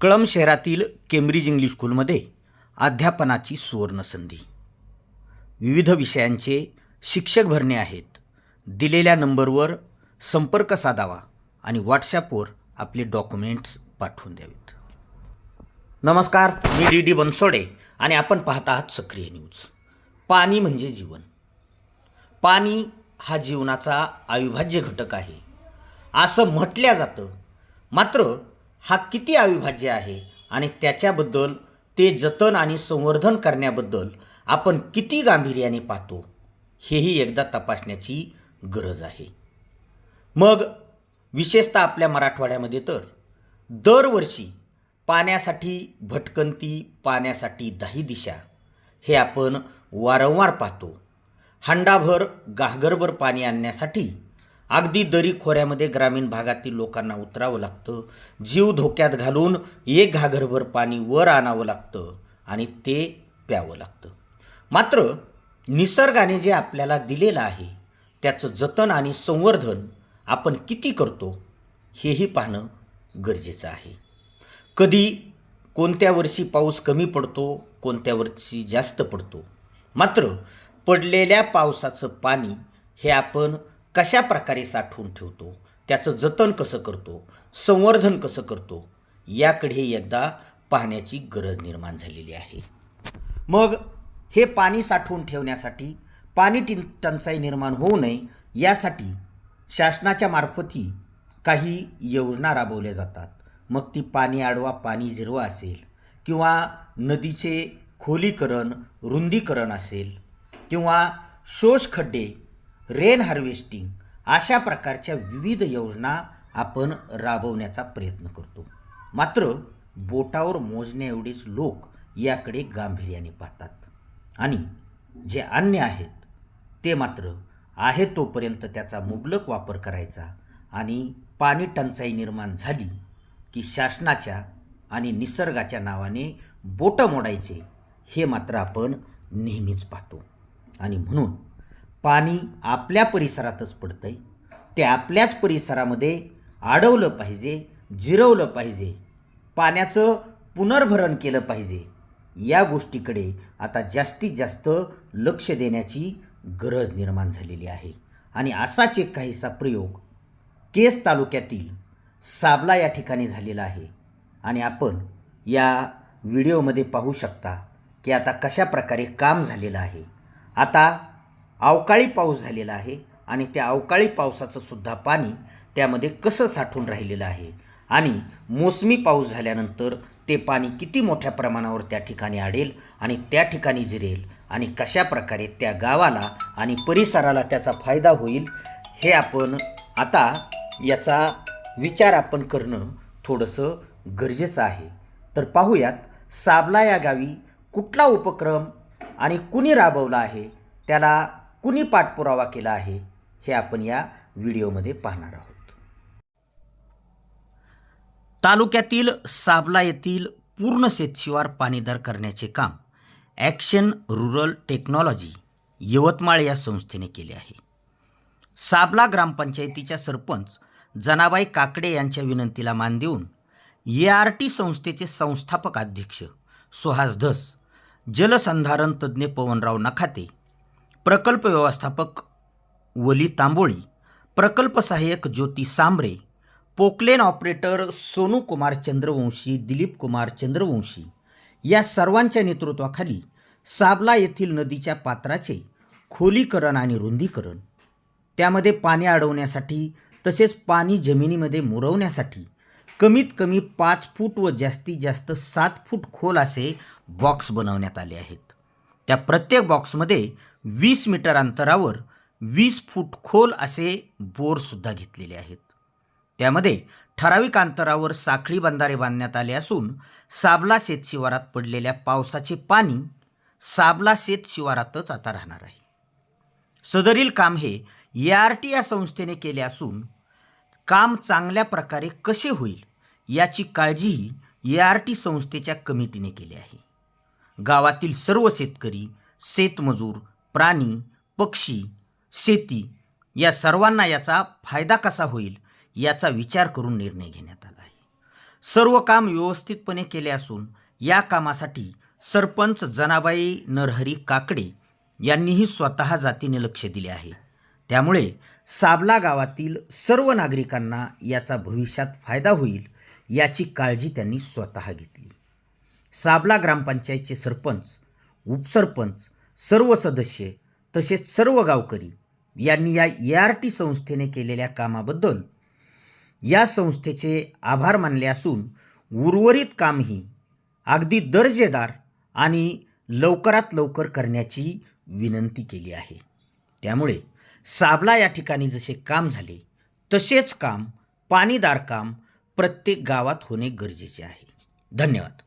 कळम शहरातील Cambridge English स्कूलमध्ये अध्यापनाची सुवर्णसंधी विविध विषयांचे शिक्षक भरणे आहेत. दिलेल्या नंबरवर संपर्क साधावा आणि व्हॉट्सॲपवर आपले डॉक्युमेंट्स पाठवून द्यावेत. नमस्कार मी डी डी बनसोडे आणि आपण पाहत आहात सक्रिय न्यूज. पाणी म्हणजे जीवन. पाणी हा जीवनाचा अविभाज्य घटक आहे. असं म्हटल्या जातं. मात्र हा किती अविभाज्य आहे आणि त्याच्याबद्दल ते जतन आणि संवर्धन करण्याबद्दल आपण किती गांभीर्याने पाहतो हेही एकदा तपासण्याची गरज आहे. मग विशेषतः आपल्या मराठवाड्यामध्ये तर दरवर्षी पाण्यासाठी भटकंती पाण्यासाठी दाही दिशा हे आपण वारंवार पाहतो. हंडाभर गाहगरभर पाणी आणण्यासाठी अगदी दरी खोऱ्यामध्ये ग्रामीण भागातील लोकांना उतरावं लागतं. जीव धोक्यात घालून एक घागरभर पाणी वर आणावं लागतं आणि ते प्यावं लागतं. मात्र निसर्गाने जे आपल्याला दिलेलं आहे त्याचं जतन आणि संवर्धन आपण किती करतो हेही पाहणं गरजेचं आहे. कधी कोणत्या वर्षी पाऊस कमी पडतो कोणत्या वर्षी जास्त पडतो. मात्र पडलेल्या पावसाचं पाणी हे आपण कशा प्रकारे साठवून ठेवतो? त्याचं जतन कसं करतो? संवर्धन कसं करतो? याकडे एकदा पाहण्याची गरज निर्माण झालेली आहे. मग हे पाणी साठवून ठेवण्यासाठी पाणी टि टंचाई निर्माण होऊ नये यासाठी शासनाच्या मार्फतही काही योजना राबवल्या जातात. मग ती पाणी आडवा पाणी झिरवा असेल किंवा नदीचे खोलीकरण रुंदीकरण असेल किंवा शोषखड्डे रेन हार्वेस्टिंग अशा प्रकारच्या विविध योजना आपण राबवण्याचा प्रयत्न करतो. मात्र बोटावर मोजण्याएवढेच लोक याकडे गांभीर्याने पाहतात. आणि जे अन्य आहेत ते मात्र आहे तोपर्यंत त्याचा मुबलक वापर करायचा आणि पाणी टंचाई निर्माण झाली की शासनाच्या आणि निसर्गाच्या नावाने बोटं मोडायचे हे मात्र आपण नेहमीच पाहतो. आणि म्हणून पाणी आपल्या परिसरातच पडतं आहे ते आपल्याच परिसरामध्ये अडवलं पाहिजे जिरवलं पाहिजे. पाण्याचं पुनर्भरण केलं पाहिजे. या गोष्टीकडे आता जास्तीत जास्त लक्ष देण्याची गरज निर्माण झालेली आहे. आणि असाच एक काहीसा प्रयोग केस तालुक्यातील साबला या ठिकाणी झालेला आहे. आणि आपण या व्हिडिओमध्ये पाहू शकता की आता कशा प्रकारे काम झालेलं आहे. आता अवकाळी पाऊस झालेला आहे आणि त्या अवकाळी पावसाचं सुद्धा पाणी त्यामध्ये कसं साठून राहिलेलं आहे? आणि मोसमी पाऊस झाल्यानंतर ते पाणी किती मोठ्या प्रमाणावर त्या ठिकाणी आडेल आणि त्या ठिकाणी जिरेल? आणि कशा प्रकारे त्या गावाला आणि परिसराला त्याचा फायदा होईल? हे आपण आता याचा विचार आपण करणं थोडंसं गरजेचं आहे. तर पाहूयात साबला या गावी कुठला उपक्रम आणि कुणी राबवला आहे? त्याला कुणी पाठपुरावा केला आहे हे आपण या व्हिडिओमध्ये पाहणार आहोत. तालुक्यातील साबला येथील पूर्ण शेतशिवार पाणीदार करण्याचे काम ॲक्शन रुरल टेक्नॉलॉजी यवतमाळ या संस्थेने केले आहे. साबला ग्रामपंचायतीच्या सरपंच जनाबाई काकडे यांच्या विनंतीला मान देऊन ए आर टी संस्थेचे संस्थापक अध्यक्ष सुहास धस जलसंधारण तज्ज्ञ पवनराव नखाते प्रकल्प व्यवस्थापक वली तांबोळी प्रकल्प सहाय्यक ज्योती सांबरे पोकलेन ऑपरेटर सोनू कुमार चंद्रवंशी दिलीप कुमार चंद्रवंशी या सर्वांच्या नेतृत्वाखाली साबला येथील नदीच्या पात्राचे खोलीकरण आणि रुंदीकरण त्यामध्ये पाणी अडवण्यासाठी तसेच पाणी जमिनीमध्ये मुरवण्यासाठी कमीत कमी पाच फूट व जास्तीत जास्त सात फूट खोल असे बॉक्स बनवण्यात आले आहेत. त्या प्रत्येक बॉक्समध्ये वीस मीटर अंतरावर वीस फूट खोल असे बोरसुद्धा घेतलेले आहेत. त्यामध्ये ठराविक अंतरावर साखळी बंधारे बांधण्यात आले असून साबला शेतशिवारात पडलेल्या पावसाचे पाणी साबला शेतशिवारातच आता राहणार आहे. सदरील काम हे ए आर टी या संस्थेने केले असून काम चांगल्या प्रकारे कसे होईल याची काळजीही ए आर टी संस्थेच्या कमिटीने केली आहे. गावातील सर्व शेतकरी शेतमजूर प्राणी पक्षी शेती या सर्वांना याचा फायदा कसा होईल याचा विचार करून निर्णय घेण्यात आला आहे. सर्व काम व्यवस्थितपणे केले असून या कामासाठी सरपंच जनाबाई नरहरी काकडे यांनीही स्वतः जातीने लक्ष दिले आहे. त्यामुळे साबला गावातील सर्व नागरिकांना याचा भविष्यात फायदा होईल याची काळजी त्यांनी स्वतः घेतली. साबला ग्रामपंचायतचे सरपंच उपसरपंच सर्व सदस्य तसेच सर्व गावकरी यांनी या ए आर टी संस्थेने केलेल्या कामाबद्दल या संस्थेचे आभार मानले असून उर्वरित कामही अगदी दर्जेदार आणि लवकरात लवकर करण्याची विनंती केली आहे. त्यामुळे साबला या ठिकाणी जसे काम झाले तसेच काम पाणीदार काम प्रत्येक गावात होणे गरजेचे आहे. धन्यवाद.